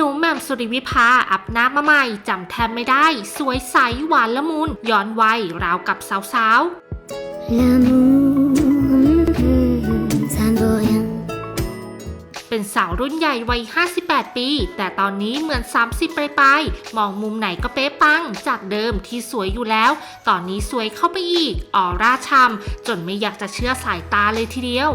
หนูแม่มสุริวิภาอับหน้ามาใหม่จำแทบไม่ได้ สวยใสหวานละมุนย้อนวัยราวกับสาวสาวเป็นสาวรุ่นใหญ่วัย 58 ปี แต่ตอนนี้เหมือน 30 ปลายๆ มองมุมไหนก็เป๊ะปัง จากเดิมที่สวยอยู่แล้ว ตอนนี้สวยเข้าไปอีก ออร่าชำจนไม่อยากจะเชื่อสายตาเลยทีเดียว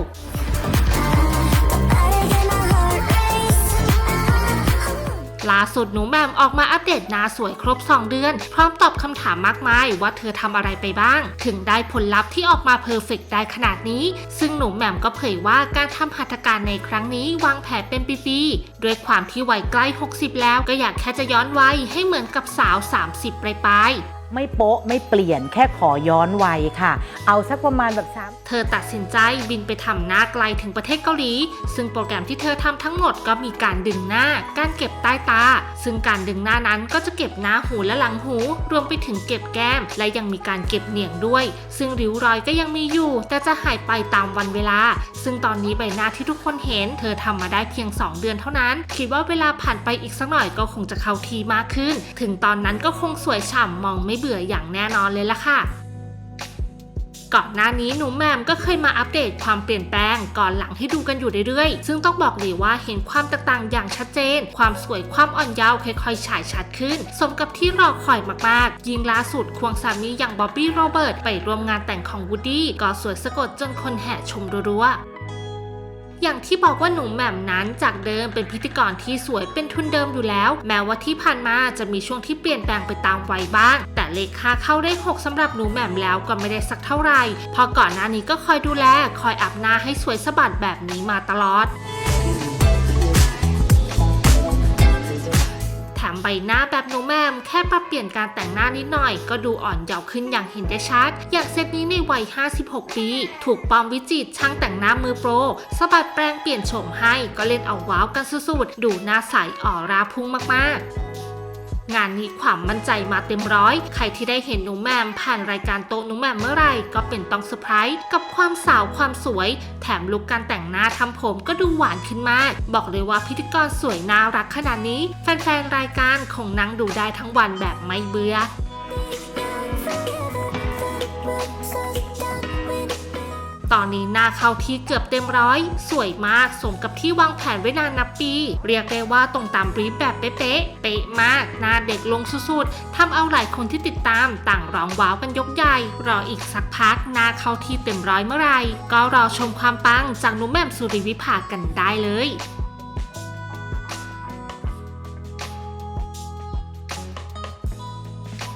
ล่าสุดหนูแหมมออกมาอัปเดตหน้าสวยครบ 2 เดือน พร้อมตอบคำถามมากมายว่าเธอทำอะไรไปบ้าง ถึงได้ผลลัพธ์ที่ออกมาเพอร์เฟกต์ได้ขนาดนี้ ซึ่งหนูแหมมก็เผยว่าการทำหัตถการในครั้งนี้วางแผนเป็นปีๆด้วยความที่วัยใกล้ 60 แล้วก็อยากแค่จะย้อนวัยให้เหมือนกับสาว 30 ปลายๆ ไม่โป๊ะไม่เปลี่ยนแค่ขอย้อนวัยค่ะ เอาสักประมาณแบบสามเธอตัดสินใจบินไปทำหน้าไกลถึงประเทศเกาหลี ซึ่งโปรแกรมที่เธอทำทั้งหมดก็มีการดึงหน้า การเก็บใต้ตา ซึ่งการดึงหน้านั้นก็จะเก็บหน้าหูและหลังหู รวมไปถึงเก็บแก้ม และยังมีการเก็บเหนียงด้วย ซึ่งริ้วรอยก็ยังมีอยู่ แต่จะหายไปตามวันเวลา ซึ่งตอนนี้ใบหน้าที่ทุกคนเห็น เธอทำมาได้เพียง 2 เดือนเท่านั้น คิดว่าเวลาผ่านไปอีกสักหน่อยก็คงจะเข้าทีมากขึ้น ถึงตอนนั้นก็คงสวยฉ่ำมองไม่เบื่ออย่างแน่นอนเลยล่ะค่ะก่อนหน้านี้หนูแมมก็เคยมาอัปเดตความเปลี่ยนแปลงก่อนหลังให้ดูกันอยู่เรื่อยๆ ซึ่งต้องบอกเลยว่าเห็นความต่างอย่างชัดเจน ความสวยความอ่อนเยาว์ค่อยๆฉายชัดขึ้น สมกับที่รอคอยมากๆ ยิงล่าสุดควงสามีอย่างบ๊อบบี้โรเบิร์ตไปร่วมงานแต่งของวูดดี้ก็สวยสะกดจนคนแห่ชมรัวๆอย่างที่บอกว่าหนูแหม่มนั้นจากเดิมเป็นพิธีกรที่สวยเป็นทุนเดิมอยู่แล้ว แม้ว่าที่ผ่านมาจะมีช่วงที่เปลี่ยนแปลงไปตามวัยบ้าง แต่เลขค่าเข้าได้ 6สำหรับหนูแหม่มแล้วก็ไม่ได้สักเท่าไหร่เพอก่อนหน้านี้ก็คอยดูแล คอยอัพหน้าให้สวยสะบัดแบบนี้มาตลอดแถมใบหน้าแบบหนูแมมแค่ปรับเปลี่ยนการแต่งหน้านิดหน่อย ก็ดูอ่อนเยาว์ขึ้นอย่างเห็นได้ชัด อย่างเซตนี้ในวัย 56 ปี ถูกปอมวิจิตช่างแต่งหน้ามือโปรสะบัดแปลงเปลี่ยนโฉมให้ ก็เล่นเอาว้าวกันสุดๆ ดูหน้าใสออร่าพุ่งมากๆ งานนี้ความมั่นใจมาเต็มร้อย ใครที่ได้เห็นหนูแมมผ่านรายการโต๊ะหนูแมมเมื่อไหร่ก็เป็นต้องเซอร์ไพรส์กับความสาวความสวย แถมลุคการแต่งหน้าทำผมก็ดูหวานขึ้นมาก บอกเลยว่าพิธีกรสวยน่ารักขนาดนี้ แฟนๆรายการคงนั่งดูได้ทั้งวันแบบไม่เบื่อ ตอนนี้หน้าเข้าที่เกือบเต็มร้อย สวยมากสมกับที่วางแผนไว้นานนับปี เรียกได้ว่าตรงตามรีบแบบเป๊ะๆเป๊ะมาก หน้าเด็กลงสุดๆทำเอาหลายคนที่ติดตามต่างร้องว้าวกันยกใหญ่ รออีกสักพักหน้าเข้าที่เต็มร้อยเมื่อไหร่ก็รอชมความปังจากหนุ่มแม่มสุริวิภากันได้เลย